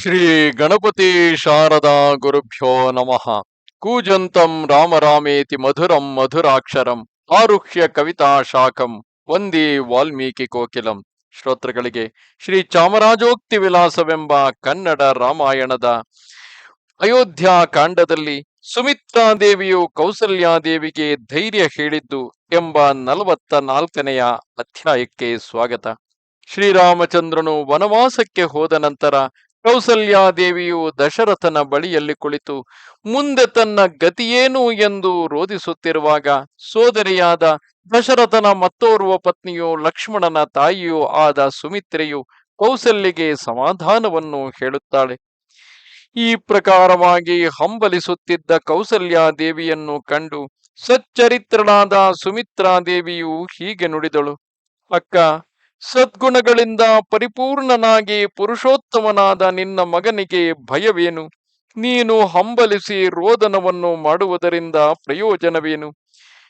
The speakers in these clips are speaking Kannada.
ಶ್ರೀ ಗಣಪತಿ ಶಾರದಾ ಗುರುಭ್ಯೋ ನಮಃ. ಕೂಜಂತಂ ರಾಮರಾಮೇತಿ ಮಧುರಂ ಮಧುರಾಕ್ಷರಂ ಆರುಹ್ಯ ಕವಿತಾ ಶಾಖಂ ವಂದಿ ವಾಲ್ಮೀಕಿ ಕೋಕಿಲಂ. ಶ್ರೋತೃಗಳಿಗೆ ಶ್ರೀ ಚಾಮರಾಜೋಕ್ತಿ ವಿಲಾಸವೆಂಬ ಕನ್ನಡ ರಾಮಾಯಣದ ಅಯೋಧ್ಯ ಕಾಂಡದಲ್ಲಿ ಸುಮಿತ್ರಾದೇವಿಯು ಕೌಸಲ್ಯಾದೇವಿಗೆ ಧೈರ್ಯ ಹೇಳಿದ್ದು ಎಂಬ ನಲವತ್ತ ನಾಲ್ಕನೆಯ ಅಧ್ಯಾಯಕ್ಕೆ ಸ್ವಾಗತ. ಶ್ರೀರಾಮಚಂದ್ರನು ವನವಾಸಕ್ಕೆ ಹೋದ ನಂತರ ಕೌಸಲ್ಯಾದೇವಿಯು ದಶರಥನ ಬಳಿಯಲ್ಲಿ ಕುಳಿತು, ಮುಂದೆ ತನ್ನ ಗತಿಯೇನು ಎಂದು ರೋಧಿಸುತ್ತಿರುವಾಗ ಸೋದರಿಯಾದ ದಶರಥನ ಮತ್ತೋರ್ವ ಪತ್ನಿಯು ಲಕ್ಷ್ಮಣನ ತಾಯಿಯೂ ಆದ ಸುಮಿತ್ರೆಯು ಕೌಸಲ್ಯಗೆ ಸಮಾಧಾನವನ್ನು ಹೇಳುತ್ತಾಳೆ. ಈ ಪ್ರಕಾರವಾಗಿ ಹಂಬಲಿಸುತ್ತಿದ್ದ ಕೌಸಲ್ಯಾದೇವಿಯನ್ನು ಕಂಡು ಸಚ್ಚರಿತ್ರಳಾದ ಸುಮಿತ್ರಾದೇವಿಯು ಹೀಗೆ ನುಡಿದಳು, ಅಕ್ಕ ಸದ್ಗುಣಗಳಿಂದ ಪರಿಪೂರ್ಣನಾಗಿ ಪುರುಷೋತ್ತಮನಾದ ನಿನ್ನ ಮಗನಿಗೆ ಭಯವೇನು? ನೀನು ಹಂಬಲಿಸಿ ರೋದನವನ್ನು ಮಾಡುವುದರಿಂದ ಪ್ರಯೋಜನವೇನು?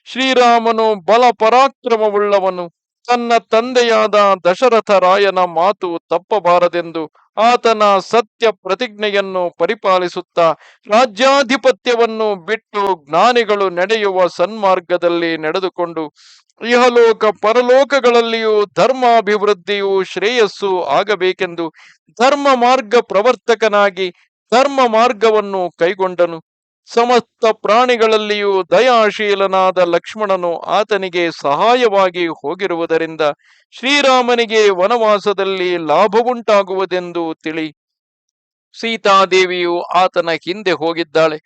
ಶ್ರೀರಾಮನು ಬಲ ಪರಾಕ್ರಮವುಳ್ಳವನು ತನ್ನ ತಂದೆಯಾದ ದಶರಥ ರಾಯನ ಮಾತು ತಪ್ಪಬಾರದೆಂದು ಆತನ ಸತ್ಯ ಪ್ರತಿಜ್ಞೆಯನ್ನು ಪರಿಪಾಲಿಸುತ್ತಾ ರಾಜ್ಯಾಧಿಪತ್ಯವನ್ನು ಬಿಟ್ಟು ಜ್ಞಾನಿಗಳು ನಡೆಯುವ ಸನ್ಮಾರ್ಗದಲ್ಲಿ ನಡೆದುಕೊಂಡು ಇಹಲೋಕ ಪರಲೋಕಗಳಲ್ಲಿಯೂ ಧರ್ಮಾಭಿವೃದ್ಧಿಯು ಶ್ರೇಯಸ್ಸು ಆಗಬೇಕೆಂದು ಧರ್ಮ ಮಾರ್ಗ ಪ್ರವರ್ತಕನಾಗಿ ಧರ್ಮ ಮಾರ್ಗವನ್ನು ಕೈಗೊಂಡನು. ಸಮಸ್ತ ಪ್ರಾಣಿಗಳಲ್ಲಿಯೂ ದಯಾಶೀಲನಾದ ಲಕ್ಷ್ಮಣನು ಆತನಿಗೆ ಸಹಾಯವಾಗಿ ಹೋಗಿರುವುದರಿಂದ ಶ್ರೀರಾಮನಿಗೆ ವನವಾಸದಲ್ಲಿ ಲಾಭವುಂಟಾಗುವುದೆಂದು ತಿಳಿ. ಸೀತಾದೇವಿಯು ಆತನ ಹಿಂದೆ ಹೋಗಿದ್ದಾಳೆ.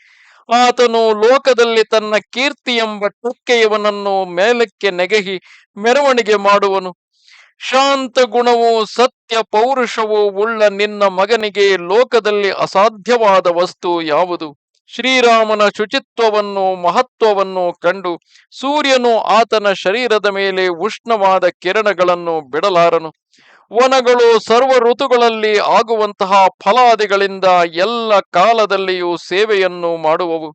ಆತನು ಲೋಕದಲ್ಲಿ ತನ್ನ ಕೀರ್ತಿ ಎಂಬ ಟೊಕ್ಕೆಯವನನ್ನು ಮೇಲಕ್ಕೆ ನೆಗೆಹಿ ಮೆರವಣಿಗೆ ಮಾಡುವನು. ಶಾಂತ ಗುಣವು ಸತ್ಯ ಪೌರುಷವೂ ಉಳ್ಳ ನಿನ್ನ ಮಗನಿಗೆ ಲೋಕದಲ್ಲಿ ಅಸಾಧ್ಯವಾದ ವಸ್ತು ಯಾವುದು? ಶ್ರೀರಾಮನ ಶುಚಿತ್ವವನ್ನು, ಮಹತ್ವವನ್ನು ಕಂಡು ಸೂರ್ಯನು ಆತನ ಶರೀರದ ಮೇಲೆ ಉಷ್ಣವಾದ ಕಿರಣಗಳನ್ನು ಬಿಡಲಾರನು. ವನಗಳು ಸರ್ವ ಋತುಗಳಲ್ಲಿ ಆಗುವಂತಹ ಫಲಾದಿಗಳಿಂದ ಎಲ್ಲ ಕಾಲದಲ್ಲಿಯೂ ಸೇವೆಯನ್ನು ಮಾಡುವವು.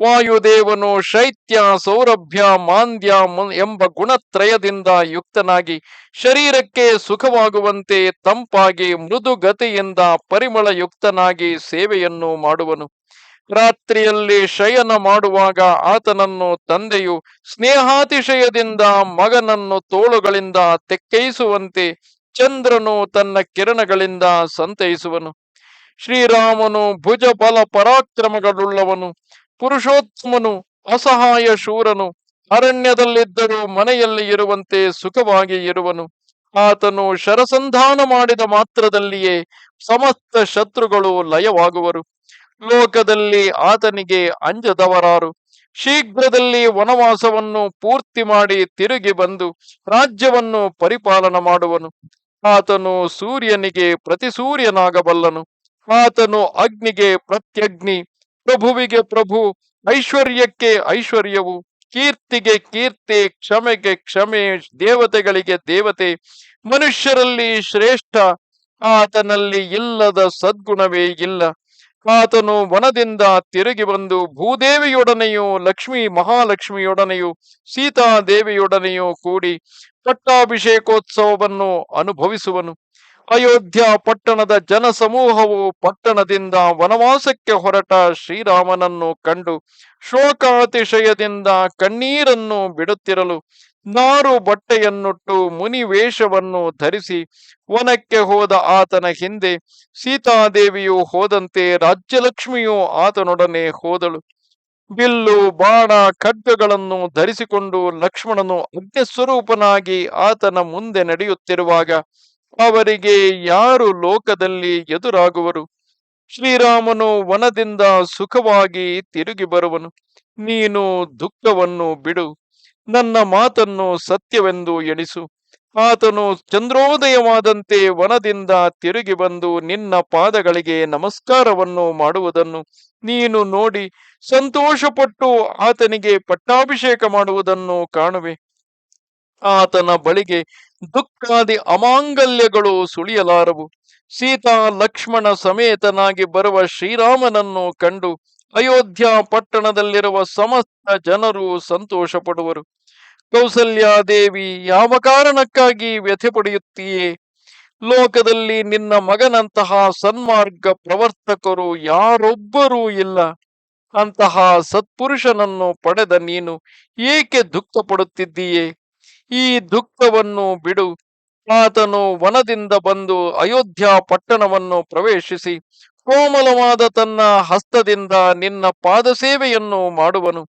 ವಾಯುದೇವನು ಶೈತ್ಯ, ಸೌರಭ್ಯ, ಮಾಂದ್ಯ ಎಂಬ ಗುಣತ್ರಯದಿಂದ ಯುಕ್ತನಾಗಿ ಶರೀರಕ್ಕೆ ಸುಖವಾಗುವಂತೆ ತಂಪಾಗಿ ಮೃದುಗತಿಯಿಂದ ಪರಿಮಳಯುಕ್ತನಾಗಿ ಸೇವೆಯನ್ನು ಮಾಡುವನು. ರಾತ್ರಿಯಲ್ಲಿ ಶಯನ ಮಾಡುವಾಗ ಆತನನ್ನು ತಂದೆಯು ಸ್ನೇಹಾತಿಶಯದಿಂದ ಮಗನನ್ನು ತೋಳುಗಳಿಂದ ತೆಕ್ಕೈಸುವಂತೆ ಚಂದ್ರನು ತನ್ನ ಕಿರಣಗಳಿಂದ ಸಂತೈಸುವನು. ಶ್ರೀರಾಮನು ಭುಜ ಬಲ ಪರಾಕ್ರಮಗಳುಳ್ಳವನು. ಪುರುಷೋತ್ತಮನು ಅಸಹಾಯ ಶೂರನು ಅರಣ್ಯದಲ್ಲಿದ್ದರೂ ಮನೆಯಲ್ಲಿ ಇರುವಂತೆ ಸುಖವಾಗಿ ಇರುವನು. ಆತನು ಶರಸಂಧಾನ ಮಾಡಿದ ಮಾತ್ರದಲ್ಲಿಯೇ ಸಮಸ್ತ ಶತ್ರುಗಳು ಲಯವಾಗುವರು. ಲೋಕದಲ್ಲಿ ಆತನಿಗೆ ಅಂಜದವರಾರು. ಶೀಘ್ರದಲ್ಲಿ ವನವಾಸವನ್ನು ಪೂರ್ತಿ ಮಾಡಿ ತಿರುಗಿ ಬಂದು ರಾಜ್ಯವನ್ನು ಪರಿಪಾಲನ ಮಾಡುವನು. ಆತನು ಸೂರ್ಯನಿಗೆ ಪ್ರತಿಸೂರ್ಯನಾಗಬಲ್ಲನು ಆತನು ಅಗ್ನಿಗೆ ಪ್ರತ್ಯಗ್ನಿ, ಪ್ರಭುವಿಗೆ ಪ್ರಭು, ಐಶ್ವರ್ಯಕ್ಕೆ ಐಶ್ವರ್ಯವು, ಕೀರ್ತಿಗೆ ಕೀರ್ತಿ, ಕ್ಷಮೆಗೆ ಕ್ಷಮೆ, ದೇವತೆಗಳಿಗೆ ದೇವತೆ, ಮನುಷ್ಯರಲ್ಲಿ ಶ್ರೇಷ್ಠ, ಆತನಲ್ಲಿ ಇಲ್ಲದ ಸದ್ಗುಣವೇ ಇಲ್ಲ. ಆತನು ವನದಿಂದ ತಿರುಗಿ ಬಂದು ಭೂದೇವಿಯೊಡನೆಯೂ ಲಕ್ಷ್ಮೀ ಮಹಾಲಕ್ಷ್ಮಿಯೊಡನೆಯೂ ಸೀತಾದೇವಿಯೊಡನೆಯೂ ಕೂಡಿ ಪಟ್ಟಾಭಿಷೇಕೋತ್ಸವವನ್ನು ಅನುಭವಿಸುವನು. ಅಯೋಧ್ಯ ಪಟ್ಟಣದ ಜನಸಮೂಹವು ಪಟ್ಟಣದಿಂದ ವನವಾಸಕ್ಕೆ ಹೊರಟ ಶ್ರೀರಾಮನನ್ನು ಕಂಡು ಶೋಕಾತಿಶಯದಿಂದ ಕಣ್ಣೀರನ್ನು ಬಿಡುತ್ತಿರಲು ನಾರು ಬಟ್ಟೆಯನ್ನುಟ್ಟು ಮುನಿ ವೇಷವನ್ನು ಧರಿಸಿ ವನಕ್ಕೆ ಹೋದ ಆತನ ಹಿಂದೆ ಸೀತಾದೇವಿಯು ಹೋದಂತೆ ರಾಜ್ಯಲಕ್ಷ್ಮಿಯು ಆತನೊಡನೆ ಹೋದಳು. ಬಿಲ್ಲು, ಬಾಣ, ಖಡ್ಗಗಳನ್ನು ಧರಿಸಿಕೊಂಡು ಲಕ್ಷ್ಮಣನು ಅಗ್ನಿಸ್ವರೂಪನಾಗಿ ಆತನ ಮುಂದೆ ನಡೆಯುತ್ತಿರುವಾಗ ಅವರಿಗೆ ಯಾರು ಲೋಕದಲ್ಲಿ ಎದುರಾಗುವರು? ಶ್ರೀರಾಮನು ವನದಿಂದ ಸುಖವಾಗಿ ತಿರುಗಿ ಬರುವನು. ನೀನು ದುಃಖವನ್ನು ಬಿಡು. ನನ್ನ ಮಾತನ್ನು ಸತ್ಯವೆಂದು ಎಣಿಸು. ಆತನು ಚಂದ್ರೋದಯವಾದಂತೆ ವನದಿಂದ ತಿರುಗಿ ಬಂದು ನಿನ್ನ ಪಾದಗಳಿಗೆ ನಮಸ್ಕಾರವನ್ನು ಮಾಡುವುದನ್ನು ನೀನು ನೋಡಿ ಸಂತೋಷಪಟ್ಟು ಆತನಿಗೆ ಪಟ್ಟಾಭಿಷೇಕ ಮಾಡುವುದನ್ನು ಕಾಣುವೆ. ಆತನ ಬಳಿಗೆ ದುಃಖಾದಿ ಅಮಾಂಗಲ್ಯಗಳು ಸುಳಿಯಲಾರವು. ಸೀತಾ ಲಕ್ಷ್ಮಣ ಸಮೇತನಾಗಿ ಬರುವ ಶ್ರೀರಾಮನನ್ನು ಕಂಡು ಅಯೋಧ್ಯ ಪಟ್ಟಣದಲ್ಲಿರುವ ಸಮಸ್ತ ಜನರು ಸಂತೋಷ ಪಡುವರು ಕೌಸಲ್ಯಾದೇವಿ, ಯಾವ ಕಾರಣಕ್ಕಾಗಿ ವ್ಯಥೆ ಪಡೆಯುತ್ತೀಯೇ? ಲೋಕದಲ್ಲಿ ನಿನ್ನ ಮಗನಂತಹ ಸನ್ಮಾರ್ಗ ಪ್ರವರ್ತಕರು ಯಾರೊಬ್ಬರೂ ಇಲ್ಲ. ಅಂತಹ ಸತ್ಪುರುಷನನ್ನು ಪಡೆದ ನೀನು ಏಕೆ ದುಃಖ ಪಡುತ್ತಿದ್ದೀಯೇ ಈ ದುಃಖವನ್ನು ಬಿಡು. ಆತನು ವನದಿಂದ ಬಂದು ಅಯೋಧ್ಯ ಪಟ್ಟಣವನ್ನು ಪ್ರವೇಶಿಸಿ ಕೋಮಲವಾದ ತನ್ನ ಹಸ್ತದಿಂದ ನಿನ್ನ ಪಾದ ಸೇವೆಯನ್ನು ಮಾಡುವನು.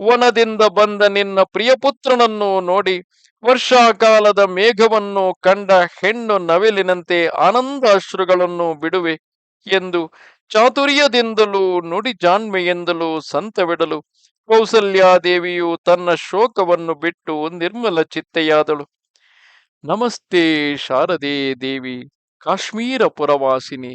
ವನದಿಂದ ಬಂದ ನಿನ್ನ ಪ್ರಿಯಪುತ್ರನನ್ನು ನೋಡಿ ವರ್ಷಾಕಾಲದ ಮೇಘವನ್ನು ಕಂಡ ಹೆಣ್ಣು ನವಿಲಿನಂತೆ ಆನಂದಾಶ್ರುಗಳನ್ನು ಬಿಡುವೆ ಎಂದು ಚಾತುರ್ಯದಿಂದಲೂ ನುಡಿ ಜಾಣ್ಮೆಯಿಂದಲೂ ಸಂತವಿಡಲು ಕೌಸಲ್ಯಾದೇವಿಯು ತನ್ನ ಶೋಕವನ್ನು ಬಿಟ್ಟು ನಿರ್ಮಲ ಚಿತ್ತೆಯಾದಳು. ನಮಸ್ತೆ ಶಾರದೆ ದೇವಿ, ಕಾಶ್ಮೀರ ಪುರವಾಸಿನಿ.